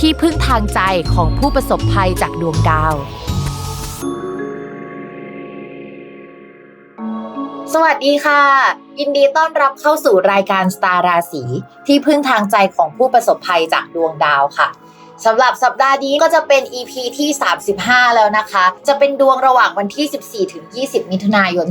ที่พึ่งทางใจของผู้ประสบภัยจากดวงดาว สวัสดีค่ะ ยินดีต้อนรับเข้าสู่รายการสตาราศีที่พึ่งทางใจของผู้ประสบภัยจากดวงดาวค่ะ สำหรับสัปดาห์นี้ก็จะเป็น EP ที่ 35 แล้วนะคะ จะเป็นดวงระหว่างวันที่ 14 ถึง 20 มิถุนายน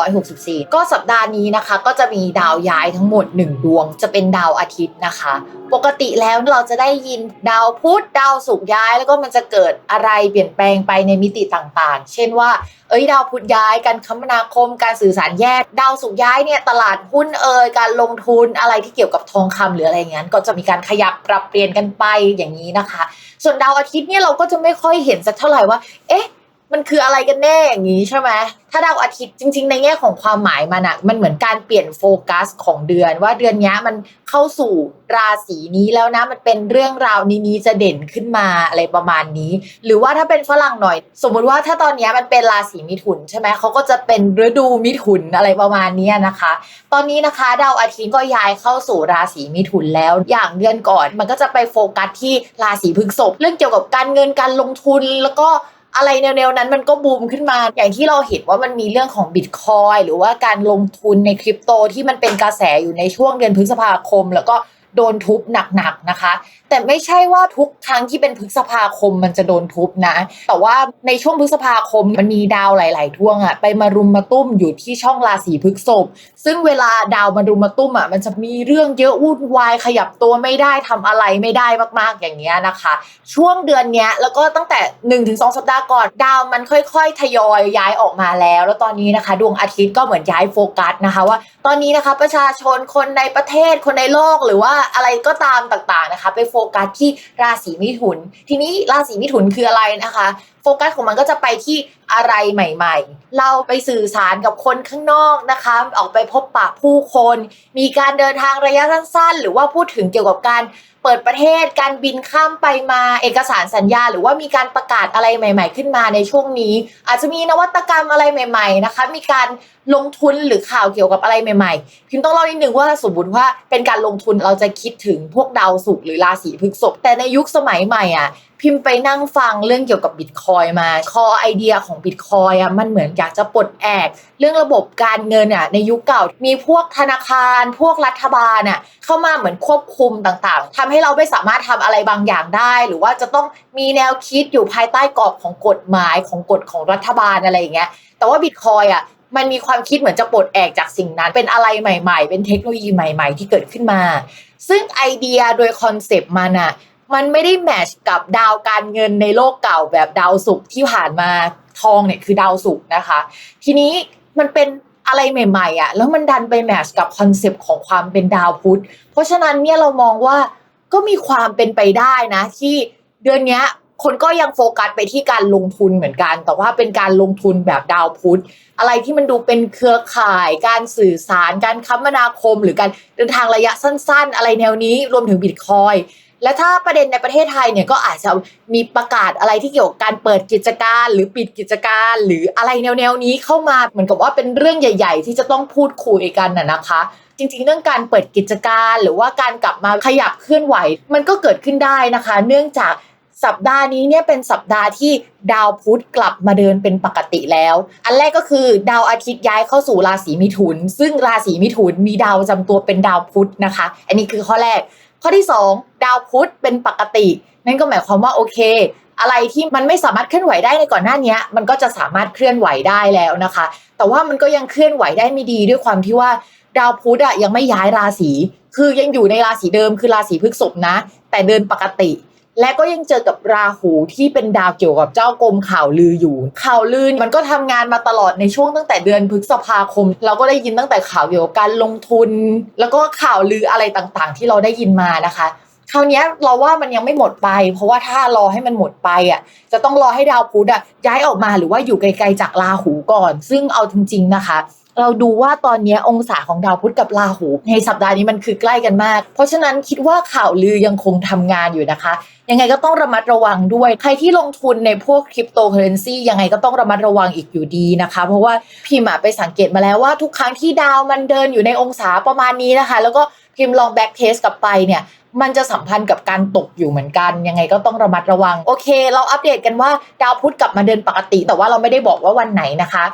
2564 ก็สัปดาห์นี้นะคะ ก็จะมีดาวย้ายทั้งหมด 1 ดวง จะเป็นดาวอาทิตย์นะคะ ปกติแล้วเราจะได้ยินดาวพุธดาวศุกร์ย้าย แล้วก็มันจะเกิดอะไรเปลี่ยนแปลงไปในมิติต่างๆ เช่นว่า เอ้ยดาวพุธย้ายการคมนาคม การสื่อสารแยก ดาวศุกร์ย้ายเนี่ยตลาดหุ้นเอ่ยการลงทุนอะไรที่เกี่ยวกับทองคำหรืออะไรเงี้ยก็จะมีการขยับปรับเปลี่ยนกันไปอย่างนี้นะคะ ส่วนดาวอาทิตย์เนี่ยเราก็จะไม่ค่อยเห็นสักเท่าไหร่ว่า เอ๊ะ มันคืออะไรกันแน่อย่างนี้ใช่ไหมถ้าดาวอาทิตย์จริง ๆ ในแง่ของความหมายมันอะมันเหมือนการเปลี่ยนโฟกัสของเดือน ว่าเดือนนี้มันเข้าสู่ราศีนี้แล้วนะมันเป็นเรื่องราวนี้นี้จะเด่นขึ้นมาอะไรประมาณนี้ หรือว่าถ้าเป็นฝรั่งหน่อย สมมุติว่าถ้าตอนนี้มันเป็นราศีมิถุนใช่ไหมเขาก็จะเป็นฤดูมิถุนอะไรประมาณนี้นะคะ ตอนนี้นะคะดาวอาทิตย์ก็ย้ายเข้าสู่ราศีมิถุนแล้วอย่างเดือนก่อน มันก็จะไปโฟกัสที่ราศีพฤษภเรื่องเกี่ยวกับการเงินการลงทุนแล้วก็ อะไรแนวๆนั้นมันก็บูมขึ้นมา อย่างที่เราเห็นว่ามันมีเรื่องของบิตคอยหรือว่าการลงทุนในคริปโตที่มันเป็นกระแสอยู่ในช่วงเดือนพฤษภาคม แล้วก็ โดนทุบหนักๆนะคะ แต่ไม่ใช่ว่าทุกครั้งที่เป็นพฤษภาคมมันจะโดนทุบนะ แต่ว่าในช่วงพฤษภาคมมันมีดาวหลาย ๆท่วงอะไปมารุมมาตุ้มอยู่ที่ช่องราศีพฤษภซึ่งเวลาดาวมารุมมาตุ้มอะมันจะมีเรื่องเยอะวุ่นวายขยับตัวไม่ได้ทำอะไรไม่ได้มากๆอย่างเงี้ยนะคะ ช่วงเดือนเนี้ยแล้วก็ตั้งแต่1นถึงสสัปดาห์ก่อนดาวมันค่อย ๆ ทยอยย้ายออกมาแล้ว แล้วตอนนี้นะคะ ดวงอาทิตย์ก็เหมือนย้ายโฟกัสนะคะว่า ตอนนี้นะคะประชาชนคนในประเทศคนในโลกหรือว่าอะไรก็ตามต่างๆนะคะ ไปโฟกัสที่ราศีมิถุน ทีนี้ราศีมิถุนคืออะไรนะคะ โฟกัสของมันก็จะไปที่อะไรใหม่ ๆ เราไปสื่อสารกับคนข้างนอกนะคะ ออกไปพบปะผู้คน มีการเดินทางระยะสั้นๆ หรือว่าพูดถึงเกี่ยวกับการเปิดประเทศการบินข้ามไปมาเอกสารสัญญา หรือว่ามีการประกาศอะไรใหม่ ๆ ขึ้นมาในช่วงนี้ อาจจะมีนวัตกรรมอะไรใหม่ ๆ นะคะ มีการลงทุนหรือข่าวเกี่ยวกับอะไรใหม่ๆ พิมต้องเล่านิดนึงว่าสมมติว่าเป็นการลงทุนเราจะคิดถึงพวกดาวศุกร์หรือราศีพฤษภแต่ในยุคสมัยใหม่อะ พิมพ์ไปนั่งฟังเรื่องเกี่ยวกับบิตคอยมาคอไอเดียของบิตคอยอะมันเหมือนอยากจะปลดแอก เรื่องระบบการเงินอะในยุคเก่ามีพวกธนาคาร พวกรัฐบาลอะเข้ามาเหมือนควบคุมต่างๆทำให้เราไม่สามารถทำอะไรบางอย่างได้ หรือว่าจะต้องมีแนวคิดอยู่ภายใต้กรอบของกฎหมายของกฎของรัฐบาลอะไรอย่างเงี้ยแต่ว่าบิตคอยอะมันมีความคิดเหมือนจะปลดแอกจากสิ่งนั้น เป็นอะไรใหม่ ๆ เป็นเทคโนโลยีใหม่ ๆ ที่เกิดขึ้นมา ซึ่งไอเดียโดยคอนเซปต์มันอะ มันไม่ได้แมชกับดาวการเงินในโลกเก่าแบบดาวศุกร์ที่ผ่านมาทองเนี่ยคือดาวศุกร์นะคะ ทีนี้มันเป็นอะไรใหม่ๆอะแล้วมันดันไปแมชกับคอนเซปต์ของความเป็นดาวพุธ เพราะฉะนั้นเนี่ยเรามองว่าก็มีความเป็นไปได้นะ ที่เดือนนี้คนก็ยังโฟกัสไปที่การลงทุนเหมือนกัน แต่ว่าเป็นการลงทุนแบบดาวพุธ อะไรที่มันดูเป็นเครือข่าย การสื่อสาร การคมนาคม หรือการเดินทางระยะสั้น ๆ อะไรแนวนี้รวมถึงบิตคอย และถ้าประเด็นในประเทศไทยเนี่ยก็อาจจะมีประกาศอะไรที่เกี่ยวกับการเปิดกิจการหรือปิดกิจการ หรืออะไรแนวๆนี้เข้ามาเหมือนกับว่าเป็นเรื่องใหญ่ ๆ ที่จะต้องพูดคุยกันน่ะนะคะ จริงๆ เรื่องการเปิดกิจการหรือว่าการกลับมาขยับเคลื่อนไหว มันก็เกิดขึ้นได้นะคะ เนื่องจากสัปดาห์นี้เนี่ยเป็นสัปดาห์ที่ดาวพุธกลับมาเดินเป็นปกติแล้ว อันแรกก็คือดาวอาทิตย์ย้ายเข้าสู่ราศีมิถุน ซึ่งราศีมิถุนมีดาวจำตัวเป็นดาวพุธนะคะ อันนี้คือข้อแรก ข้อที่ 2 ดาวพุธเป็นปกติ นั่นก็หมายความว่าโอเค อะไรที่มันไม่สามารถเคลื่อนไหวได้ในก่อนหน้านี้มันก็จะสามารถเคลื่อนไหวได้แล้วนะคะ แต่ว่ามันก็ยังเคลื่อนไหวได้ไม่ดีด้วยความที่ว่าดาวพุธอะยังไม่ย้ายราศี คือยังอยู่ในราศีเดิมคือราศีพฤษภนะ แต่เดินปกติ และก็ยังเจอกับราหูที่เป็นดาวเกี่ยวกับเจ้ากรมข่าวลืออยู่ ข่าวลือมันก็ทำงานมาตลอดในช่วงตั้งแต่เดือนพฤษภาคม เราก็ได้ยินตั้งแต่ข่าวเกี่ยวกับการลงทุน แล้วก็ข่าวลืออะไรต่างๆ ที่เราได้ยินมานะคะคราวนี้เราว่ามันยังไม่หมดไป เพราะว่าถ้ารอให้มันหมดไปอะจะต้องรอให้ดาวพุธอะย้ายออกมาหรือว่าอยู่ไกลๆจากราหูก่อน ซึ่งเอาจริงๆนะคะ เราดูว่าตอนนี้องศาของดาวพุธกับราหู ในสัปดาห์นี้มันคือใกล้กันมาก เพราะฉะนั้นคิดว่าข่าวลือยังคงทำงานอยู่นะคะ ยังไงก็ต้องระมัดระวังด้วย ใครที่ลงทุนในพวกคริปโตเคอเรนซียังไงก็ต้องระมัดระวังอีกอยู่ดีนะคะ เพราะว่าพิมพ์ไปสังเกตมาแล้วว่าทุกครั้งที่ดาวมันเดินอยู่ในองศาประมาณนี้นะคะ แล้วก็พิมพ์ลองแบ็กเทสกลับไปเนี่ยมันจะสัมพันธ์กับการตกอยู่เหมือนกัน ยังไงก็ต้องระมัดระวัง โอเค เราอัปเดตกันว่าดาวพุธกลับมาเดินปกติ แต่ว่าเราไม่ได้บอกว่าวันไหนนะคะ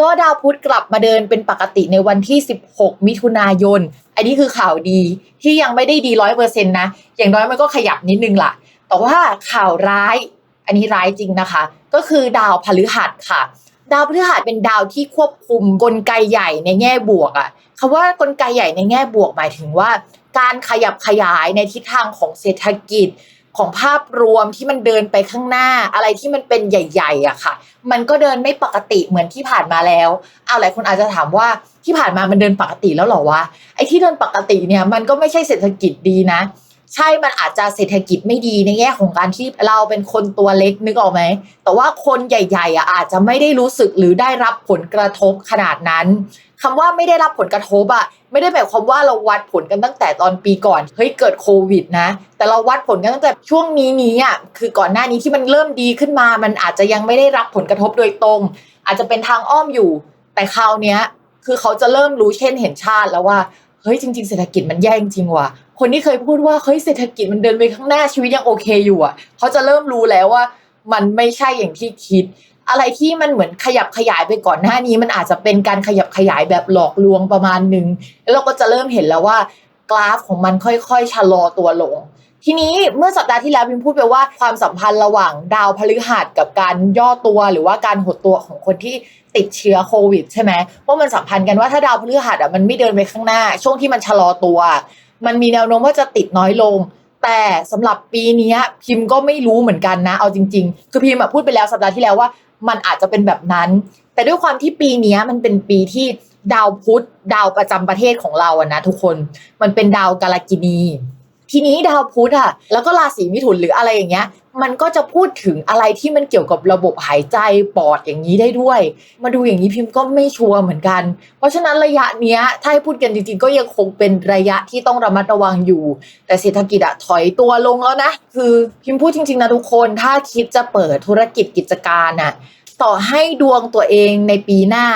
ก็ดาวพุธกลับมาเดินเป็นปกติในวันที่ 16 มิถุนายน อันนี้คือข่าวดีที่ยังไม่ได้ดีร้อยเปอร์เซ็นต์นะ อย่างน้อยมันก็ขยับนิดนึงล่ะ แต่ว่าข่าวร้าย อันนี้ร้ายจริงนะคะ ก็คือดาวพฤหัสค่ะ ดาวพฤหัสเป็นดาวที่ควบคุมกลไกใหญ่ในแง่บวกอะคำว่ากลไกใหญ่ในแง่บวกหมายถึงว่า การขยับขยายในทิศทางของเศรษฐกิจ ของภาพรวมที่มันเดินไปข้างหน้าอะไรที่มันเป็นใหญ่ๆอะค่ะ มันก็เดินไม่ปกติเหมือนที่ผ่านมาแล้วเอาหลายคนอาจจะถามว่าที่ผ่านมามันเดินปกติแล้วหรอวะไอ้ที่เดินปกติเนี่ยมันก็ไม่ใช่เศรษฐกิจดีนะ ใช่มันอาจจะเศรษฐกิจไม่ดีในแง่ของการที่เราเป็นคนตัวเล็กนึกออกไหม แต่ว่าคนใหญ่ๆอะอาจจะไม่ได้รู้สึกหรือได้รับผลกระทบขนาดนั้นคำว่าไม่ได้รับผลกระทบอะไม่ได้หมายความว่าเราวัดผลกันตั้งแต่ตอนปีก่อนเฮ้ยเกิดโควิดนะ แต่เราวัดผลกันตั้งแต่ช่วงนี้นี้อะคือก่อนหน้านี้ที่มันเริ่มดีขึ้นมา มันอาจจะยังไม่ได้รับผลกระทบโดยตรง อาจจะเป็นทางอ้อมอยู่ แต่คราวเนี้ยคือเขาจะเริ่มรู้เช่นเห็นชาติแล้วว่าเฮ้ยจริง ๆ เศรษฐกิจมันแย่จริงว่ะ คนที่เคยพูดว่าเฮ้ยเศรษฐกิจมันเดินไปข้างหน้าชีวิตยังโอเคอยู่อะเขาจะเริ่มรู้แล้วว่า มันไม่ใช่อย่างที่คิด อะไรที่มันเหมือนขยับขยายไปก่อนหน้านี้มันอาจจะเป็นการขยับขยายแบบหลอกลวงประมาณหนึ่งแล้วเราก็จะเริ่มเห็นแล้วว่ากราฟของมันค่อยๆชะลอตัวลงทีนี้เมื่อสัปดาห์ที่แล้วพิมพูดไปว่าความสัมพันธ์ระหว่างดาวพฤหัสกับการย่อตัวหรือว่าการหดตัวของคนที่ติดเชื้อโควิดใช่ไหมว่ามันสัมพันธ์กันว่าถ้าดาวพฤหัสอะมันไม่เดินไปข้างหน้า ช่วงที่มันชะลอตัว มันมีแนวโน้มว่าจะติดน้อยลง แต่สำหรับปีนี้พิมพ์ก็ไม่รู้เหมือนกันนะ เอาจริง ๆ คือพิมพ์พูดไปแล้วสัปดาห์ที่แล้วว่า มันอาจจะเป็นแบบนั้น แต่ด้วยความที่ปีนี้มันเป็นปีที่ดาวพุธดาวประจำประเทศของเราอะนะทุกคนมันเป็นดาวกาลกินี ทีนี้ดาวพุธอะแล้วก็ราศีมิถุนหรืออะไรอย่างเงี้ย มันก็จะพูดถึงอะไรที่มันเกี่ยวกับระบบหายใจปอดอย่างนี้ได้ด้วย มาดูอย่างนี้พิมพ์ก็ไม่ชัวร์เหมือนกัน เพราะฉะนั้นระยะเนี้ยถ้าให้พูดกันจริงๆ ก็ยังคงเป็นระยะที่ต้องระมัดระวังอยู่ แต่เศรษฐกิจอะถอยตัวลงแล้วนะ คือพิมพ์พูดจริงๆนะทุกคน ถ้าคิดจะเปิดธุรกิจกิจการอะต่อให้ดวงตัวเองในปีหน้า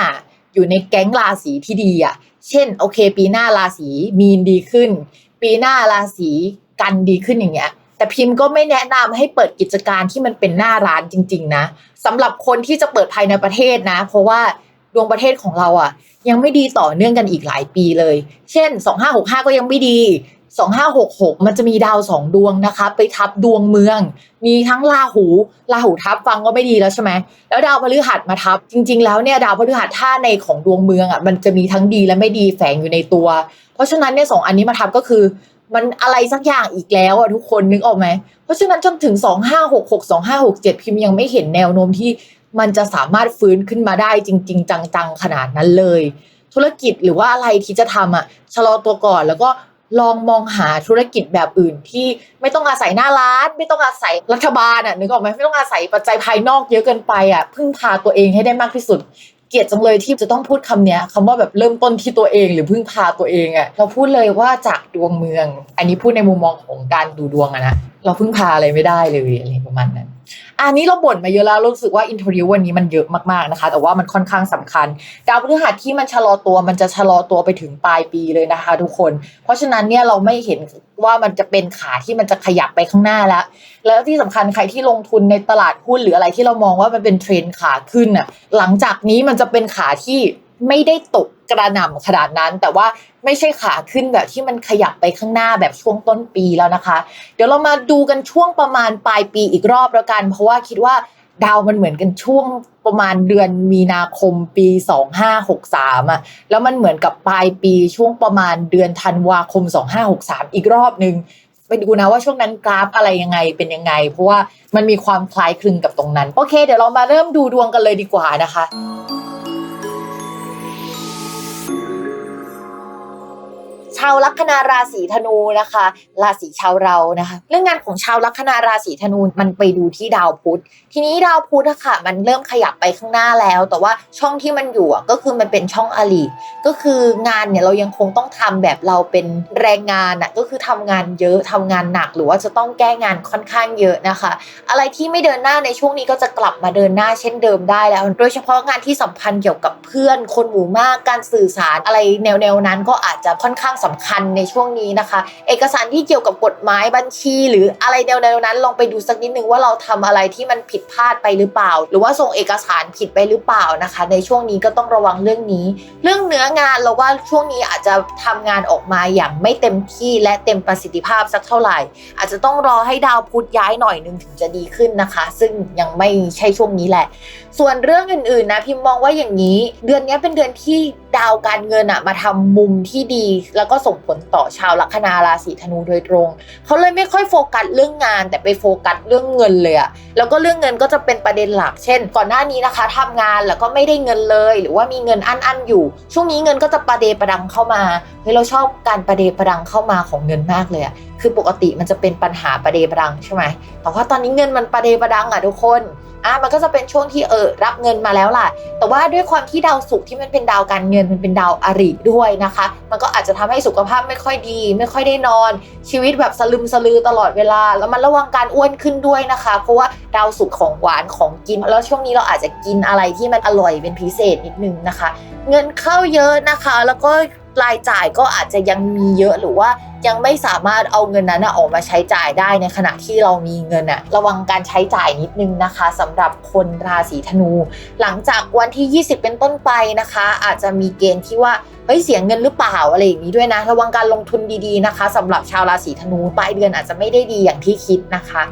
อยู่ในแก๊งราศีที่ดีอะเช่นโอเค ปีหน้าราศีมีนดีขึ้น ปีหน้าราศีกันดีขึ้นอย่างเงี้ย แต่พิมพ์ก็ไม่แนะนำให้เปิดกิจการที่มันเป็นหน้าร้านจริง ๆ นะสำหรับคนที่จะเปิดภายในประเทศนะ เพราะว่าดวงประเทศของเราอะ ยังไม่ดีต่อเนื่องกันอีกหลายปีเลย เช่น 2565 ก็ยังไม่ดี 2566 มันจะมีดาวสองดวงนะคะ ไปทับดวงเมือง มีทั้งราหูราหูทับฟังก็ไม่ดีแล้วใช่ไหมแล้วดาวพฤหัสมาทับ จริง ๆ แล้วเนี่ยดาวพฤหัสถ้าในของดวงเมืองอะมันจะมีทั้งดีและไม่ดีแฝงอยู่ในตัว เพราะฉะนั้นเนี่ยสองอันนี้มาทับก็คือมันอะไรสักอย่างอีกแล้วอะทุกคนนึกออกไหม เพราะฉะนั้นจนถึง 2566 2567 พิมพ์ยังไม่เห็นแนวโน้มที่มันจะสามารถฟื้นขึ้นมาได้จริง ๆ จังๆ ขนาดนั้นเลย ธุรกิจหรือว่าอะไรที่จะทำอะชะลอตัวก่อนแล้วก็ ลองมองหาธุรกิจแบบอื่นที่ไม่ต้องอาศัยหน้าร้าน ไม่ต้องอาศัยรัฐบาลอะนึกออกไหมไม่ต้องอาศัยปัจจัยภายนอกเยอะเกินไปอะพึ่งพาตัวเองให้ได้มากที่สุด เกลียดจังเลยที่จะต้องพูดคำเนี้ยคำว่าแบบเริ่มต้นที่ตัวเองหรือพึ่งพาตัวเองอะเราพูดเลยว่าจากดวงเมือง อันนี้พูดในมุมมองของการดูดวงอะนะเราพึ่งพาอะไรไม่ได้เลยอะไรประมาณนั้น อันนี้เราบ่นมาเยอะแล้วรู้สึกว่าอินโทรดิววันนี้มันเยอะมากๆนะคะ แต่ว่ามันค่อนข้างสำคัญดาวพฤหัสที่มันชะลอตัวมันจะชะลอตัวไปถึงปลายปีเลยนะคะ ทุกคน เพราะฉะนั้นเนี่ยเราไม่เห็นว่ามันจะเป็นขาที่มันจะขยับไปข้างหน้าแล้ว แล้วที่สำคัญใครที่ลงทุนในตลาดหุ้นหรืออะไรที่เรามองว่ามันเป็นเทรนด์ขาขึ้นอะหลังจากนี้มันจะเป็นขาที่ ไม่ได้ตกกระหน่ำขนาดนั้น แต่ว่าไม่ใช่ขาขึ้นแบบที่มันขยับไปข้างหน้าแบบช่วงต้นปีแล้วนะคะ เดี๋ยวเรามาดูกันช่วงประมาณปลายปีอีกรอบแล้วกัน เพราะว่าคิดว่าดาวมันเหมือนกันช่วงประมาณเดือนมีนาคมปี 2563อะแล้วมันเหมือนกับปลายปีช่วงประมาณเดือนธันวาคม 2563 อีกรอบหนึ่งไปดูนะว่าช่วงนั้นกราฟอะไรยังไงเป็นยังไง เพราะว่ามันมีความคล้ายคลึงกับตรงนั้น โอเค เดี๋ยวเรามาเริ่มดูดวงกันเลยดีกว่านะคะ ชาวลัคนาราศีธนูนะคะ ราศีชาวเรานะคะ เรื่องงานของชาวลัคนาราศีธนูมันไปดูที่ดาวพุธ ทีนี้ดาวพุธอะค่ะ มันเริ่มขยับไปข้างหน้าแล้ว แต่ว่าช่องที่มันอยู่ก็คือมันเป็นช่องอลีก็คืองานเนี่ยเรายังคงต้องทำแบบเราเป็นแรงงานอะก็คือทำงานเยอะทำงานหนักหรือว่าจะต้องแก้งานค่อนข้างเยอะนะคะ อะไรที่ไม่เดินหน้าในช่วงนี้ก็จะกลับมาเดินหน้าเช่นเดิมได้แล้ว โดยเฉพาะงานที่สัมพันธ์เกี่ยวกับเพื่อนคนหมู่มากการสื่อสารอะไรแนวๆนั้นก็อาจจะค่อนข้างสำคัญในช่วงนี้นะคะ เอกสารที่เกี่ยวกับกฎหมายบัญชี หรืออะไรแนวๆนั้น ลองไปดูสักนิดนึงว่าเราทำอะไรที่มันผิดพลาดไปหรือเปล่า หรือว่าส่งเอกสารผิดไปหรือเปล่านะคะ ในช่วงนี้ก็ต้องระวังเรื่องนี้ เรื่องเนื้องานเราว่าช่วงนี้อาจจะทำงานออกมาอย่างไม่เต็มที่และเต็มประสิทธิภาพสักเท่าไหร่ อาจจะต้องรอให้ดาวพุธย้ายหน่อยนึงถึงจะดีขึ้นนะคะ ซึ่งยังไม่ใช่ช่วงนี้แหละ ส่วนเรื่องอื่นๆนะพิมมองว่าอย่างนี้ เดือนนี้เป็นเดือนที่ดาวการเงินอะมาทำมุมที่ดี แล้วก็ส่งผลต่อชาวลัคนาราศีธนูโดยตรง เขาเลยไม่ค่อยโฟกัสเรื่องงาน แต่ไปโฟกัสเรื่องเงินเลยอะแล้วก็เรื่องเงินก็จะเป็นประเด็นหลัก เช่น ก่อนหน้านี้นะคะ ทำงานแล้วก็ไม่ได้เงินเลย หรือว่ามีเงินอั้นอยู่ ช่วงนี้เงินก็จะประเดประดังเข้ามาเฮ้ยเราชอบการประเดประดังเข้ามาของเงินมากเลยอะ คือปกติมันจะเป็นปัญหาประเดประดังใช่ไหมแต่ว่าตอนนี้เงินมันประเดประดังอะทุกคนอะมันก็จะเป็นช่วงที่เออรับเงินมาแล้วล่ะ แต่ว่าด้วยความที่ดาวศุกร์ที่มันเป็นดาวการเงินมันเป็นดาวอริด้วยนะคะ มันก็อาจจะทำให้สุขภาพไม่ค่อยดี ไม่ค่อยได้นอน ชีวิตแบบสลึมสลือตลอดเวลา แล้วมันระวังการอ้วนขึ้นด้วยนะคะ เพราะว่าดาวศุกร์ของหวานของกิน แล้วช่วงนี้เราอาจจะกินอะไรที่มันอร่อยเป็นพิเศษนิดนึงนะคะ เงินเข้าเยอะนะคะ แล้วก็รายจ่ายก็อาจจะยังมีเยอะหรือว่า ยังไม่สามารถเอาเงินนั้นออกมาใช้จ่ายได้ในขณะที่เรามีเงินอะระวังการใช้จ่ายนิดนึงนะคะสำหรับคนราศีธนู หลังจากวันที่ 20 เป็นต้นไปนะคะ อาจจะมีเกณฑ์ที่ว่าเฮ้ยเสียเงินหรือเปล่าอะไรอย่างนี้ด้วยนะ ระวังการลงทุนดีๆนะคะสำหรับชาวราศีธนูปลายเดือนอาจจะไม่ได้ดีอย่างที่คิดนะคะ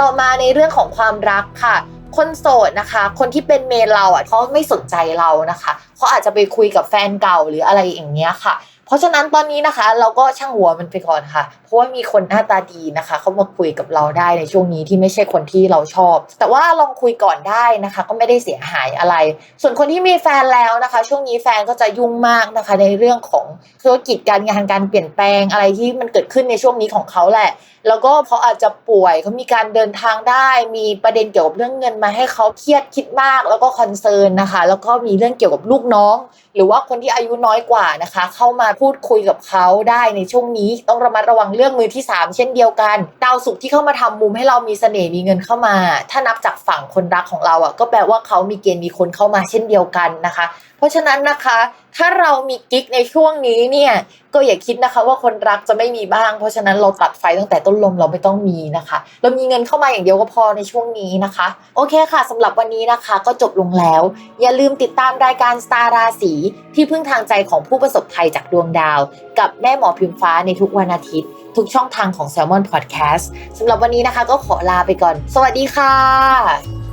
ต่อมาในเรื่องของความรักค่ะคนโสดนะคะ คนที่เป็นเมนเราอะเขาไม่สนใจเรานะคะเขาอาจจะไปคุยกับแฟนเก่าหรืออะไรอย่างเงี้ยค่ะ เพราะฉะนั้นตอนนี้นะคะ เราก็ช่างหัวมันไปก่อนค่ะ เพราะว่ามีคนหน้าตาดีนะคะ เขามาคุยกับเราได้ในช่วงนี้ที่ไม่ใช่คนที่เราชอบ แต่ว่าลองคุยก่อนได้นะคะ ก็ไม่ได้เสียหายอะไร ส่วนคนที่มีแฟนแล้วนะคะ ช่วงนี้แฟนก็จะยุ่งมากนะคะ ในเรื่องของธุรกิจการงานการเปลี่ยนแปลงอะไรที่มันเกิดขึ้นในช่วงนี้ของเขาแหละแล้วก็เขาอาจจะป่วยเขามีการเดินทางได้ มีประเด็นเกี่ยวกับเรื่องเงินมาให้เขาเครียดคิดมาก แล้วก็คอนเซิร์นนะคะ แล้วก็มีเรื่องเกี่ยวกับลูกน้อง หรือว่าคนที่อายุน้อยกว่านะคะ เข้ามาพูดคุยกับเขาได้ในช่วงนี้ต้องระมัดระวังเรื่องมือที่ 3 เช่นเดียวกัน ดาวศุกร์ที่เข้ามาทำมุมให้เรามีเสน่ห์มีเงินเข้ามา ถ้านับจากฝั่งคนรักของเราอะก็แปลว่าเขามีเกณฑ์มีคนเข้ามาเช่นเดียวกันนะคะเพราะฉะนั้นนะคะ ถ้าเรามีกิ๊กในช่วงนี้เนี่ยก็อย่าคิดนะคะว่าคนรักจะไม่มีบ้าง เพราะฉะนั้นเราตัดไฟตั้งแต่ต้นลมเราไม่ต้องมีนะคะ เรามีเงินเข้ามาอย่างเดียวก็พอในช่วงนี้นะคะ โอเคค่ะสำหรับวันนี้นะคะก็จบลงแล้ว อย่าลืมติดตามรายการสตาร์ราศีที่พึ่งทางใจของผู้ประสบภัยจากดวงดาว กับแม่หมอพิมฟ้าในทุกวันอาทิตย์ ทุกช่องทางของ Salmon Podcast สำหรับวันนี้นะคะ ก็ขอลาไปก่อน สวัสดีค่ะ